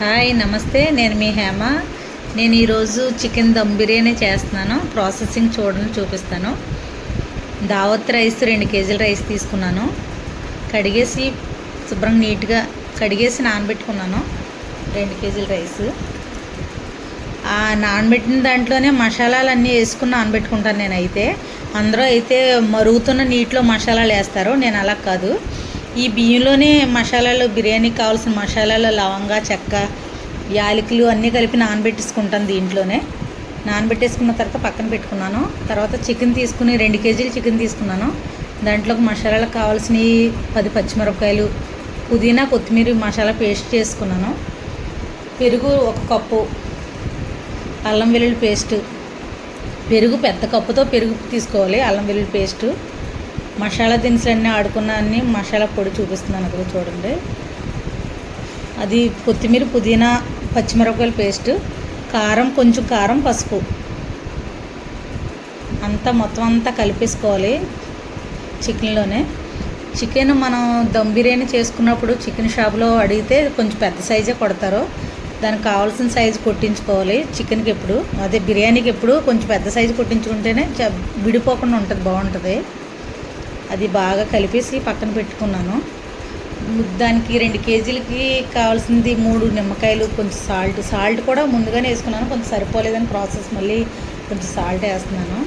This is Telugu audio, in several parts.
హాయ్ నమస్తే. నేను మీ హేమ. నేను ఈరోజు చికెన్ దమ్ బిర్యానీ చేస్తున్నాను. ప్రాసెసింగ్ చూడండి చూపిస్తాను. దావత్ రైస్ రెండు కేజీల రైస్ తీసుకున్నాను. కడిగేసి శుభ్రంగా నీట్గా కడిగేసి నానబెట్టుకున్నాను. రెండు కేజీల రైస్. ఆ నానబెట్టిన దాంట్లోనే మసాలాలు అన్నీ వేసుకుని నానబెట్టుకుంటాను నేనైతే. అందరూ అయితే మరుగుతున్న నీటిలో మసాలాలు వేస్తారు. నేను అలా కాదు. ఈ బియ్యంలోనే మసాలాలు బిర్యానీకి కావాల్సిన మసాలాలు లవంగా చెక్క యాలకులు అన్నీ కలిపి నానబెట్టేసుకుంటాను దీంట్లోనే. నానబెట్టేసుకున్న తర్వాత పక్కన పెట్టుకున్నాను. తర్వాత చికెన్ తీసుకుని రెండు కేజీలు చికెన్ తీసుకున్నాను. దాంట్లోకి మసాలాలకు కావాల్సినవి పది పచ్చిమిరపకాయలు పుదీనా కొత్తిమీర మసాలా పేస్ట్ చేసుకున్నాను. పెరుగు ఒక కప్పు అల్లం వెల్లుల్లి పేస్ట్. పెరుగు పెద్ద కప్పుతో పెరుగు తీసుకోవాలి అల్లం వెల్లుల్లి పేస్ట్. మసాలా దినుసులు అన్నీ ఆడుకున్న అన్ని మసాలా పొడి చూపిస్తున్నాను అక్కడ చూడండి. అది కొత్తిమీర పుదీనా పచ్చిమిరపకాయల పేస్ట్ కారం కొంచెం కారం పసుపు. అంతా మొత్తం అంతా కలిపేసుకోవాలి చికెన్లోనే. చికెన్ మనం దమ్ బిర్యానీ చేసుకున్నప్పుడు చికెన్ షాప్లో అడిగితే కొంచెం పెద్ద సైజే కొడతారు. దానికి కావాల్సిన సైజు కొట్టించుకోవాలి. చికెన్కి ఎప్పుడు అదే బిర్యానీకి ఎప్పుడు కొంచెం పెద్ద సైజు కొట్టించుకుంటేనే విడిపోకుండా ఉంటుంది బాగుంటుంది. అది బాగా కలిపేసి పక్కన పెట్టుకున్నాను. దానికి రెండు కేజీలకి కావాల్సింది మూడు నిమ్మకాయలు కొంచెం సాల్ట్. సాల్ట్ కూడా ముందుగానే వేసుకున్నాను కొంచెం సరిపోలేదని ప్రాసెస్ మళ్ళీ కొంచెం సాల్ట్ వేస్తున్నాను.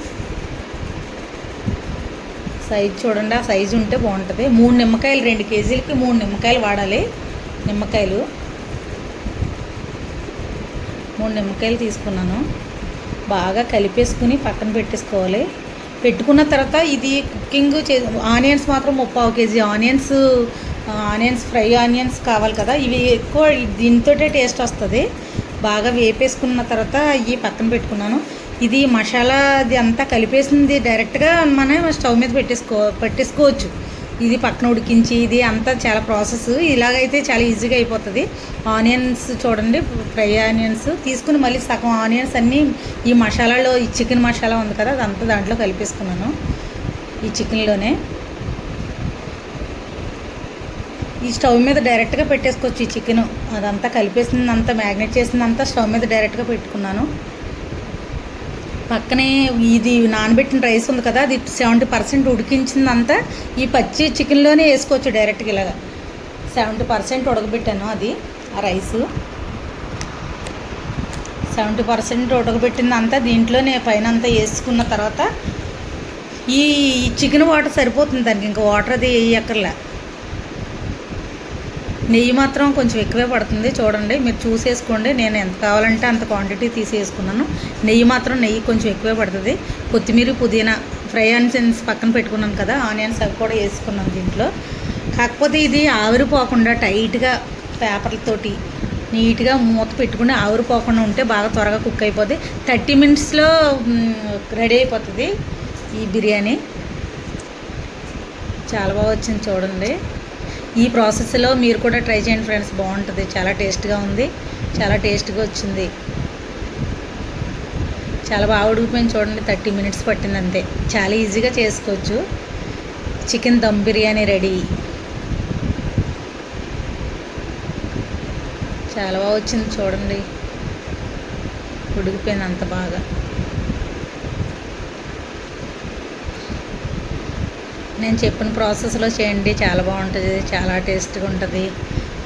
సైజు చూడండి ఆ సైజు ఉంటే బాగుంటుంది. మూడు నిమ్మకాయలు రెండు కేజీలకి మూడు నిమ్మకాయలు వాడాలి నిమ్మకాయలు. మూడు నిమ్మకాయలు తీసుకున్నాను. బాగా కలిపేసుకుని పక్కన పెట్టేసుకోవాలి. పెట్టుకున్న తర్వాత ఇది కుకింగ్ చే ఆనియన్స్ మాత్రం ముప్పావు KG. Onions onions fry onions కావాలి కదా. ఇవి ఎక్కువ దీంతో టేస్ట్ వస్తుంది. బాగా వేపేసుకున్న తర్వాత ఇవి పక్కన పెట్టుకున్నాను. ఇది మసాలా అది అంతా కలిపేసింది డైరెక్ట్గా మనం స్టవ్ మీద పెట్టేసుకో పెట్టేసుకోవచ్చు. ఇది పక్కన ఉడికించి ఇది అంతా చాలా ప్రాసెస్. ఇలాగైతే చాలా ఈజీగా అయిపోతుంది. ఆనియన్స్ చూడండి ఫ్రై ఆనియన్స్ తీసుకుని మళ్ళీ సగం ఆనియన్స్ అన్నీ ఈ మసాలాలో ఈ చికెన్ మసాలా ఉంది కదా అదంతా దాంట్లో కలిపేసుకున్నాను. ఈ చికెన్లోనే. ఈ స్టవ్ మీద డైరెక్ట్గా పెట్టేసుకోవచ్చు ఈ చికెన్. అదంతా కలిపేసిందంతా మ్యాగ్నేట్ చేసిందంతా స్టవ్ మీద డైరెక్ట్గా పెట్టుకున్నాను. పక్కనే ఇది నానబెట్టిన రైస్ ఉంది కదా అది సెవెంటీ పర్సెంట్ ఉడికించిందంతా ఈ పచ్చి చికెన్లోనే వేసుకోవచ్చు డైరెక్ట్గా ఇలాగా. సెవెంటీ పర్సెంట్ ఉడకబెట్టాను అది ఆ రైస్. సెవెంటీ పర్సెంట్ ఉడకబెట్టిందంతా దీంట్లోనే పైన అంతా వేసుకున్న తర్వాత ఈ చికెన్ వాటర్ సరిపోతుంది దానికి ఇంకా వాటర్ అది వేయక్కర్లే. నెయ్యి మాత్రం కొంచెం ఎక్కువే పడుతుంది చూడండి మీరు చూసేసుకోండి నేను ఎంత కావాలంటే అంత క్వాంటిటీ తీసేసుకున్నాను. నెయ్యి మాత్రం నెయ్యి కొంచెం ఎక్కువే పడుతుంది. కొత్తిమీర పుదీనా ఫ్రై ఆనియన్స్ పక్కన పెట్టుకున్నాను కదా ఆనియన్స్ అవి కూడా వేసుకున్నాను దీంట్లో. కాకపోతే ఇది ఆవిరిపోకుండా టైట్గా పేపర్లతోటి నీట్గా మూత పెట్టుకుని ఆవిరిపోకుండా ఉంటే బాగా త్వరగా కుక్ అయిపోతుంది థర్టీ మినిట్స్లో రెడీ అయిపోతుంది. ఈ బిర్యానీ చాలా బాగా వచ్చింది చూడండి. ఈ ప్రాసెస్లో మీరు కూడా ట్రై చేయండి ఫ్రెండ్స్ బాగుంటుంది. చాలా టేస్ట్గా ఉంది. చాలా టేస్ట్గా వచ్చింది. చాలా బాగా ఉడికిపోయింది చూడండి. థర్టీ మినిట్స్ పట్టింది అంతే. చాలా ఈజీగా చేసుకోవచ్చు. చికెన్ దమ్ బిర్యానీ రెడీ చాలా బాగా వచ్చింది చూడండి. ఉడికిపోయింది అంత బాగా. నేను చెప్పిన ప్రాసెస్లో చేయండి. చాలా బాగుంటుంది. చాలా టేస్ట్గా ఉంటుంది.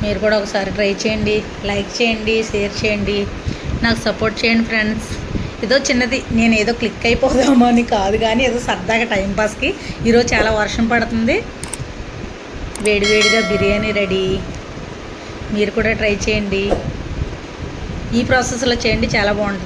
మీరు కూడా ఒకసారి ట్రై చేయండి. లైక్ చేయండి. షేర్ చేయండి. నాకు సపోర్ట్ చేయండి ఫ్రెండ్స్. ఏదో చిన్నది. నేను ఏదో క్లిక్ అయిపోదామో అని కాదు కానీ ఏదో సరదాగా టైంపాస్కి ఈరోజు చాలా వర్షం పడుతుంది. వేడివేడిగా బిర్యానీ రెడీ. మీరు కూడా ట్రై చేయండి. ఈ ప్రాసెస్లో చేయండి. చాలా బాగుంటుంది.